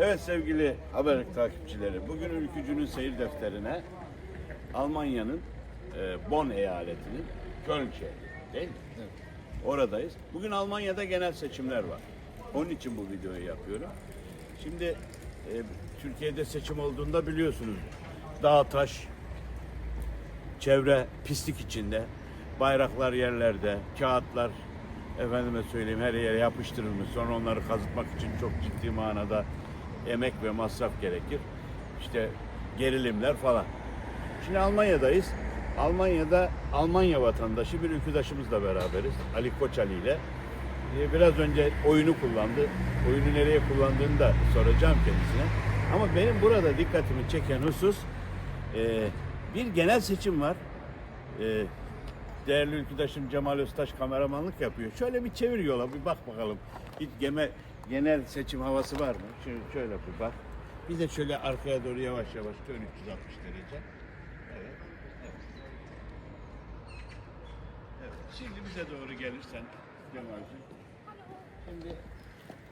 Evet sevgili haber takipçileri, bugün Ülkücü'nün seyir defterine Almanya'nın e, Bonn eyaletinin Köln şehri değil mi? Oradayız. Bugün Almanya'da genel seçimler var. Onun için bu videoyu yapıyorum. Şimdi e, Türkiye'de seçim olduğunda biliyorsunuz dağ taş, çevre pislik içinde, bayraklar yerlerde, kağıtlar efendime söyleyeyim her yere yapıştırılmış. Sonra onları kazıtmak için çok ciddi manada emek ve masraf gerekir. İşte gerilimler falan. Şimdi Almanya'dayız. Almanya'da Almanya vatandaşı bir ülküdaşımızla beraberiz. Ali Koç Ali ile. Ee, Biraz önce oyunu kullandı. Oyunu nereye kullandığını da soracağım kendisine. Ama benim burada dikkatimi çeken husus e, bir genel seçim var. E, değerli ülküdaşım Cemal Öztaş kameramanlık yapıyor. Şöyle bir çevir yola bir bak bakalım. Bir geme, genel seçim havası var mı? Şöyle, şöyle bir bak. Bir de şöyle arkaya doğru yavaş yavaş dön 360 derece. Evet. Evet. Evet. Şimdi bize doğru gelirsen Cemal'cim. Şimdi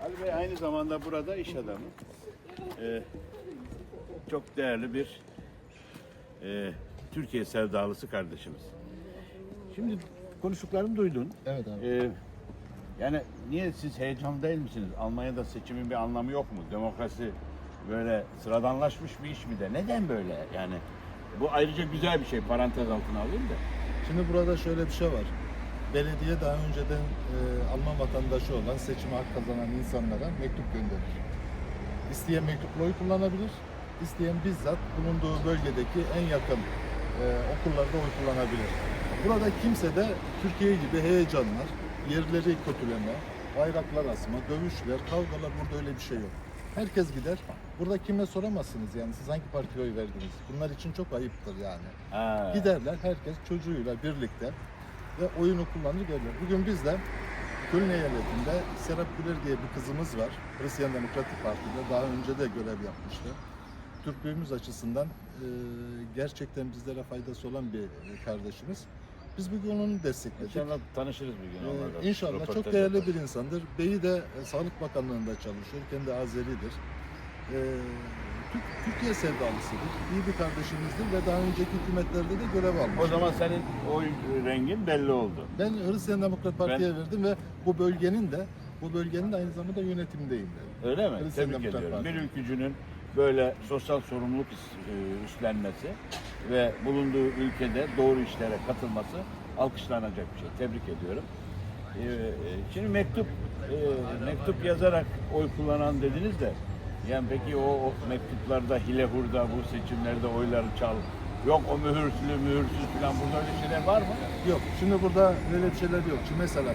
Ali Bey aynı zamanda burada iş adamı. Ee, çok değerli bir e, Türkiye sevdalısı kardeşimiz. Şimdi konuştuklarımı duydun. Evet abi. Ee, yani niye siz heyecanlı değil misiniz? Almanya'da seçimin bir anlamı yok mu? Demokrasi böyle sıradanlaşmış bir iş mi de? Neden böyle? Yani bu ayrıca güzel bir şey. Parantez altına alayım da. Şimdi burada şöyle bir şey var. Belediye daha önceden e, Alman vatandaşı olan seçime hak kazanan insanlara mektup gönderir. İsteyen mektupla oy kullanabilir, isteyen bizzat bulunduğu bölgedeki en yakın e, okullarda oy kullanabilir. Burada kimse de Türkiye gibi heyecanlar, yerleri kötüleme, bayraklar asma, dövüşler, kavgalar burada öyle bir şey yok. Herkes gider. Burada kime soramazsınız yani siz hangi partiye oy verdiniz? Bunlar için çok ayıptır yani. Ha. Giderler herkes çocuğuyla birlikte ve oyunu kullanır gelirler. Bugün biz de Köln eyaletinde Serap Güler diye bir kızımız var. Hristiyan Demokratik Parti'de daha önce de görev yapmıştı. Türklüğümüz açısından e, gerçekten bizlere faydası olan bir kardeşimiz. Biz bugün onu destekledik. İnşallah tanışırız bir gün. onunla da. Ee, inşallah çok değerli yaparız. bir insandır. Beyi de e, Sağlık Bakanlığı'nda çalışıyor. Kendi Azeridir. Ee, Türk- Türkiye sevdalısıdır. İyi bir kardeşimizdir ve daha önceki hükümetlerde de görev almış. O zaman senin oy rengin belli oldu. Ben Hristiyan Demokrat Parti'ye verdim ve bu bölgenin de bu bölgenin de aynı zamanda yönetimindeyim. ben. Öyle mi? Hristiyan Tebrik Demokrat ediyorum. Parti. Bir ülkücünün böyle sosyal sorumluluk e, üstlenmesi ve bulunduğu ülkede doğru işlere katılması alkışlanacak bir şey. Tebrik ediyorum. Ee, e, Şimdi mektup e, mektup yazarak oy kullanan dediniz de yani peki o, o mektuplarda hile hurda bu seçimlerde oyları çal yok o mühürsülü mühürsüz falan burada öyle şeyler var mı? Yok. Şimdi burada böyle bir şeyler yok. Şimdi mesela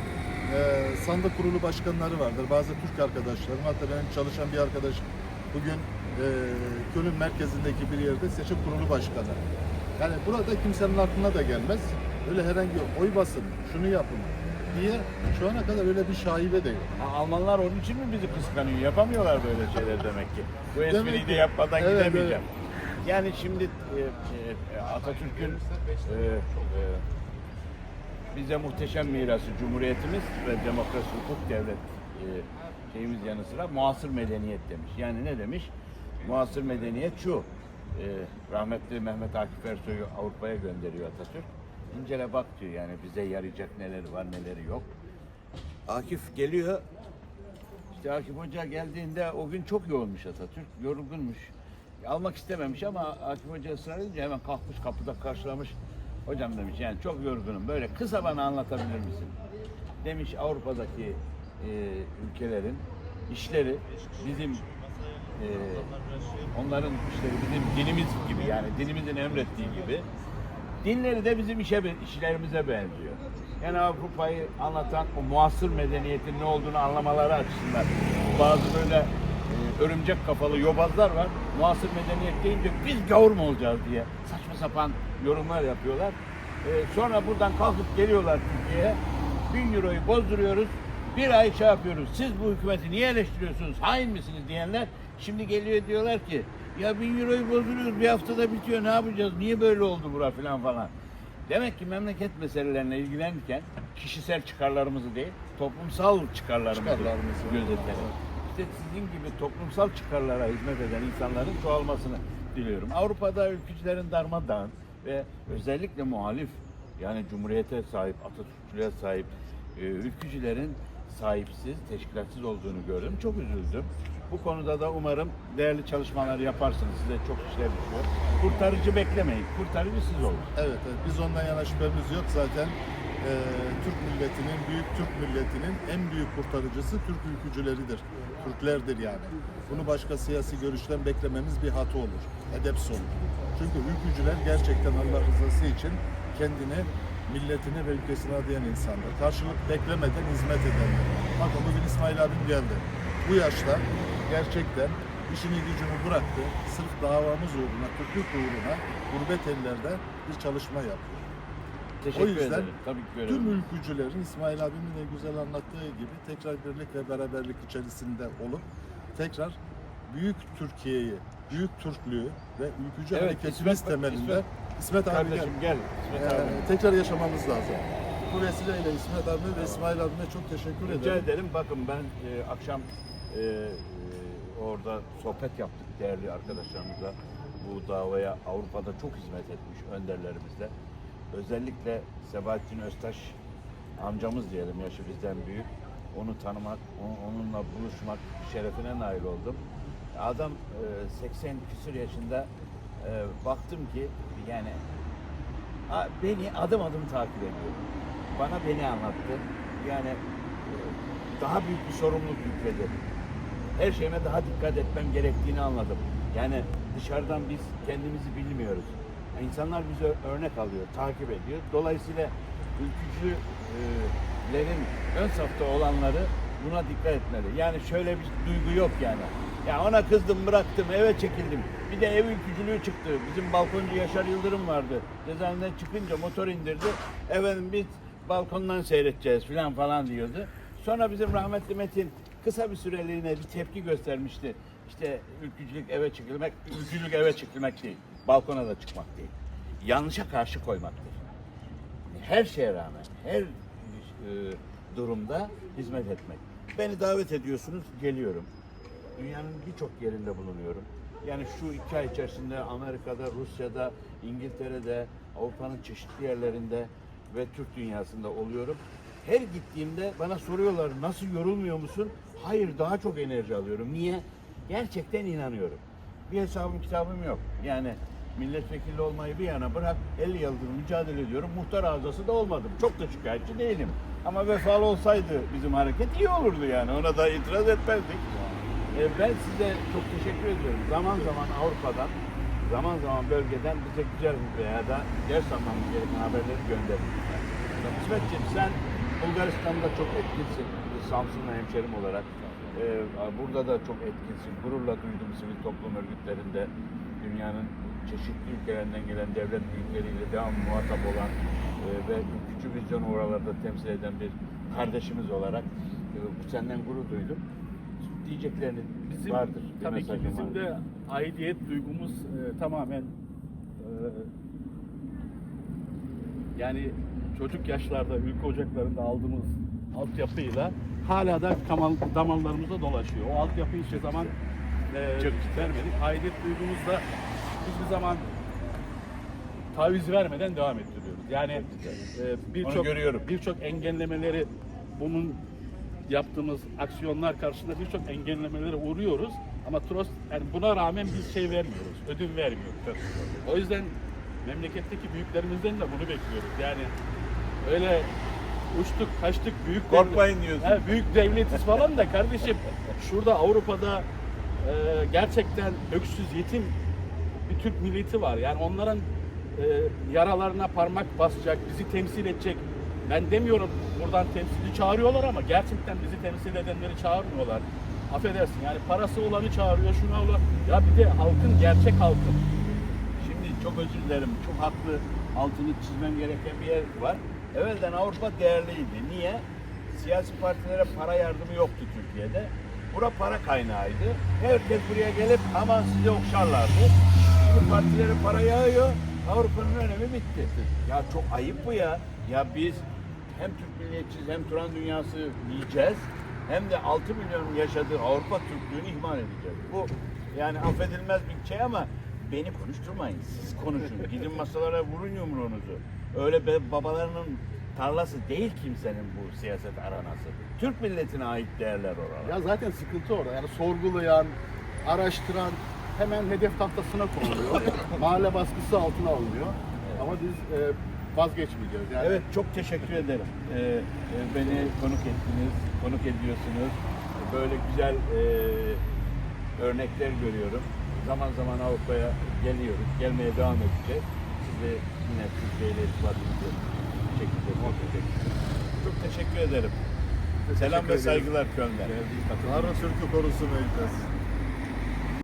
e, sandık kurulu başkanları vardır. Bazı Türk arkadaşlarım hatta benim çalışan bir arkadaş bugün e, Köln merkezindeki bir yerde seçim kurulu başkanı. Yani burada kimsenin aklına da gelmez. Öyle herhangi oy basın, şunu yapın diye şu ana kadar öyle bir şaibe de yok. Ha, Almanlar onun için mi bizi kıskanıyor? Yapamıyorlar böyle şeyler demek ki. Bu espriyi de yapmadan Evet, gidemeyeceğim. Yani şimdi e, e, Atatürk'ün e, e, bize muhteşem mirası Cumhuriyetimiz ve demokrasi hukuk devlet e, şeyimiz yanı sıra muasır medeniyet demiş. Yani ne demiş? Muasır medeniyet şu. e, rahmetli Mehmet Akif Ersoy'u Avrupa'ya gönderiyor Atatürk. İncele bak diyor yani bize yarayacak neleri var neleri yok. Akif geliyor işte Akif Hoca geldiğinde o gün çok yoğunmuş Atatürk. Yorgunmuş. Almak istememiş ama Akif Hoca ısrar edince hemen kalkmış kapıda karşılamış. Hocam demiş yani çok yorgunum. Böyle kısa bana anlatabilir misin? Demiş Avrupa'daki e, ülkelerin işleri bizim e, onların işleri bizim dinimiz gibi yani dinimizin emrettiği gibi dinleri de bizim işe işlerimize benziyor. Yani Avrupa'yı anlatan o muasır medeniyetin ne olduğunu anlamaları açısından bazı böyle e, örümcek kafalı yobazlar var. Muasır medeniyet deyince biz gavur mu olacağız diye saçma sapan yorumlar yapıyorlar. E, sonra buradan kalkıp geliyorlar Türkiye'ye. Bin euroyu bozduruyoruz. Bir ay şey yapıyoruz. Siz bu hükümeti niye eleştiriyorsunuz? Hain misiniz diyenler şimdi geliyor diyorlar ki ya bin euroyu bozduruyoruz bir haftada bitiyor ne yapacağız? Niye böyle oldu bura falan falan. Demek ki memleket meselelerine ilgilenirken kişisel çıkarlarımızı değil, toplumsal çıkarlarımızı, Çıkarlarımızı. gözetelim. İşte işte sizin gibi toplumsal çıkarlara hizmet eden insanların çoğalmasını diliyorum. Avrupa'da ülkücülerin darmadağın ve özellikle muhalif yani cumhuriyete sahip, Atatürkçülüğe sahip e, ülkücülerin sahipsiz, teşkilatsız olduğunu gördüm. Çok üzüldüm. Bu konuda da umarım değerli çalışmalar yaparsınız. Size çok işler düşüyor. Kurtarıcı beklemeyin. Kurtarıcı siz olun. Evet, evet. Biz ondan yana şüphemiz yok. Zaten e, Türk milletinin, büyük Türk milletinin en büyük kurtarıcısı Türk ülkücüleridir. Türklerdir yani. Bunu başka siyasi görüşten beklememiz bir hata olur. Edepsiz olur. Çünkü ülkücüler gerçekten Allah rızası için kendini, milletine ve ülkesine adayan insanlar. Karşılık beklemeden hizmet edenler. Bakın bugün İsmail abim geldi. Bu yaşta gerçekten işini gücünü bıraktı. Sırf davamız uğruna, Türklük uğruna gurbet ellerde bir çalışma yapıyor. Teşekkür O yüzden ederim. Tabii ki Tüm görüyorum. ülkücülerin İsmail abimin de güzel anlattığı gibi tekrar birlik ve beraberlik içerisinde olup tekrar büyük Türkiye'yi, büyük Türklüğü ve ülkücü Evet, hareketimiz İsmet- temelinde İsmet- İsmet, abi gel. Kardeşim gel. İsmet Ee, abi. tekrar yaşamamız lazım. Bu vesileyle İsmet abi ve İsmail abime çok teşekkür Rica ederim. ederim. Bakın ben e, akşam e, e, orada sohbet yaptık değerli arkadaşlarımızla. Bu davaya Avrupa'da çok hizmet etmiş önderlerimizle. Özellikle Sebahattin Öztaş amcamız diyelim yaşı bizden büyük. Onu tanımak, onunla buluşmak şerefine nail oldum. Adam e, 80 küsur yaşında e, baktım ki yani beni adım adım takip ediyor. Bana beni anlattı. Yani e, daha büyük bir sorumluluk yükledi. Her şeyime daha dikkat etmem gerektiğini anladım. Yani dışarıdan biz kendimizi bilmiyoruz. İnsanlar bize örnek alıyor, takip ediyor. Dolayısıyla ülkücülerin ön safta olanları buna dikkat etmeli. Yani şöyle bir duygu yok yani. Ya ona kızdım bıraktım eve çekildim. Bir de ev ülkücülüğü çıktı. Bizim balkoncu Yaşar Yıldırım vardı. Cezaevinden çıkınca motor indirdi. Efendim biz balkondan seyredeceğiz falan falan diyordu. Sonra bizim rahmetli Metin kısa bir süreliğine bir tepki göstermişti. İşte ülkücülük eve çıkılmak, ülkücülük eve çıkılmak değil. Balkona da çıkmak değil. Yanlışa karşı koymaktır her şeye rağmen, her e, durumda hizmet etmek. Beni davet ediyorsunuz, geliyorum. Dünyanın birçok yerinde bulunuyorum. Yani şu iki ay içerisinde Amerika'da, Rusya'da, İngiltere'de, Avrupa'nın çeşitli yerlerinde ve Türk dünyasında oluyorum. Her gittiğimde bana soruyorlar nasıl yorulmuyor musun? Hayır daha çok enerji alıyorum. Niye? Gerçekten inanıyorum. Bir hesabım kitabım yok. Yani milletvekili olmayı bir yana bırak 50 yıldır mücadele ediyorum. Muhtar ağzası da olmadım. Çok da şikayetçi değilim. Ama vefalı olsaydı bizim hareket iyi olurdu yani. Ona da itiraz etmezdik. E, ben size çok teşekkür ediyorum. Zaman zaman Avrupa'dan, zaman zaman bölgeden bize güzel veya da ders almamız gereken haberleri gönderin. İsmetciğim sen Bulgaristan'da çok etkinsin. Samsun'la hemşerim olarak. E, burada da çok etkinsin. Gururla duydum sivil toplum örgütlerinde dünyanın çeşitli ülkelerinden gelen devlet büyükleriyle devam muhatap olan e, ve ülkücü vizyonu oralarda temsil eden bir kardeşimiz olarak e, senden gurur duydum. Diyeceklerini Bizim vardır. bir tabii ki bizim vardır. de aidiyet duygumuz e, tamamen e, yani çocuk yaşlarda ülke ocaklarında aldığımız altyapıyla hala da kamal, damarlarımızda dolaşıyor. O altyapıyı hiçbir zaman e, Çok vermedik. Aidiyet duygumuz da hiçbir zaman taviz vermeden devam ettiriyoruz. Yani e, birçok birçok engellemeleri bunun yaptığımız aksiyonlar karşısında birçok engellemelere uğruyoruz. Ama Tros yani buna rağmen biz şey vermiyoruz, ödün vermiyoruz. O yüzden memleketteki büyüklerimizden de bunu bekliyoruz. Yani öyle uçtuk, kaçtık büyük devlet- Korkmayın diyorsun. He, büyük devletiz falan da kardeşim şurada Avrupa'da e, gerçekten öksüz, yetim bir Türk milleti var. Yani onların e, yaralarına parmak basacak, bizi temsil edecek. Ben demiyorum buradan temsilci çağırıyorlar ama gerçekten bizi temsil edenleri çağırmıyorlar. Affedersin yani parası olanı çağırıyor, şuna olan. Ya bir de halkın, gerçek halkın. Şimdi çok özür dilerim. Çok haklı altını çizmem gereken bir yer var. Evvelden Avrupa değerliydi. Niye? Siyasi partilere para yardımı yoktu Türkiye'de. Bura para kaynağıydı. Herkes buraya gelip aman size okşarlardı. Şimdi partilere para yağıyor. Avrupa'nın önemi bitti. Ya çok ayıp bu ya. Ya biz hem Türk milliyetçiyiz hem Turan dünyası diyeceğiz. hem de 6 milyon yaşadığı Avrupa Türklüğünü ihmal edeceğiz. Bu yani affedilmez bir şey ama beni konuşturmayın. Siz konuşun. Gidin masalara vurun yumruğunuzu. Öyle be- babalarının tarlası değil kimsenin bu siyaset aranası. Türk milletine ait değerler oralar. Ya zaten sıkıntı orada. Yani sorgulayan, araştıran hemen hedef tahtasına konuluyor. Mahalle baskısı altına alınıyor. Ama biz e, vazgeçmeyeceğiz. Yani Evet çok teşekkür ederim. Ee, e, beni konuk ettiniz, konuk ediyorsunuz. Böyle güzel e, örnekler görüyorum. Zaman zaman Avrupa'ya geliyoruz, gelmeye devam edeceğiz. Sizi yine Türkiye ile irtibatınızı bir şekilde muhakkak Çok teşekkür ederim. Selam ve saygılar Köln'den. Tanrı Türk'ü korusun Ejder.